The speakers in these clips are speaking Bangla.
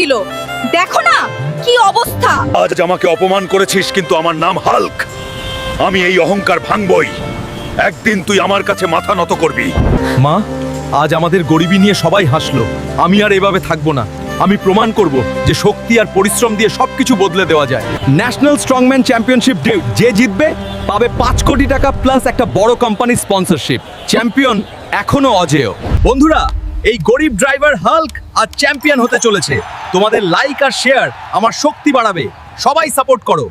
দিল। দেখো না কি অবস্থা। আজ আমাকে অপমান করেছিস কিন্তু আমার নাম হাল্ক। আমি এই অহংকার ভাঙবই। একদিন তুই আমার কাছে মাথা নত করবি। মা আজ আমাদের গরিবী নিয়ে সবাই হাসলো। আমি আর এভাবে থাকব না। আমি প্রমাণ করব যে শক্তি আর পরিশ্রম দিয়ে সবকিছু বদলে দেওয়া যায়। ন্যাশনাল স্ট্রংম্যান চ্যাম্পিয়নশিপ ডিউ যে জিতবে পাবে পাঁচ কোটি টাকা প্লাস একটা বড় কোম্পানির স্পন্সরশিপ চ্যাম্পিয়ন এখনও অজেয়। বন্ধুরা এই গরিব ড্রাইভার হাল্ক আর চ্যাম্পিয়ন হতে চলেছে। তোমাদের লাইক আর শেয়ার আমার শক্তি বাড়াবে। সবাই সাপোর্ট করো।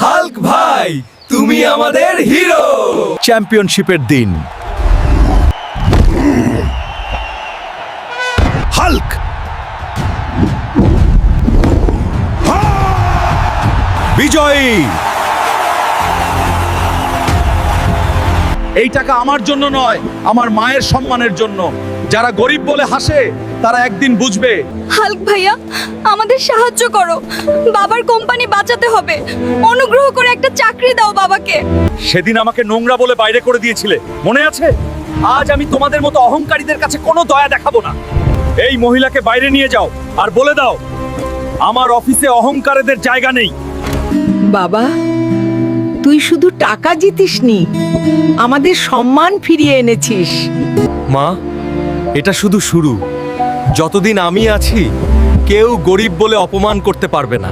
হাল্ক ভাই তুমি আমাদের হিরো চ্যাম্পিয়নশিপের দিন। হাল্ক বিজয়ী! এই টাকা আমার জন্য নয় আমার মায়ের সম্মানের জন্য। যারা গরিব বলে হাসে তারা একদিন বুঝবে। হাল্ক ভাইয়া আমাদের সাহায্য করো। বাবার কোম্পানি বাঁচাতে হবে। অনুগ্রহ করে একটা চাকরি দাও বাবাকে। সেদিন আমাকে নোংরা বলে বাইরে করে দিয়েছিলে। মনে আছে? আজ আমি তোমাদের মতো অহংকারীদের কাছে কোনো দয়া দেখাবো না। এই মহিলাকে বাইরে নিয়ে যাও আর বলে দাও আমার অফিসে অহংকারীদের জায়গা নেই। বাবা তুই শুধু টাকা জিতিসনি, আমাদের সম্মান ফিরিয়ে এনেছিস। মা, এটা শুধু শুরু। যতদিন আমি আছি, কেউ গরিব বলে অপমান করতে পারবে না।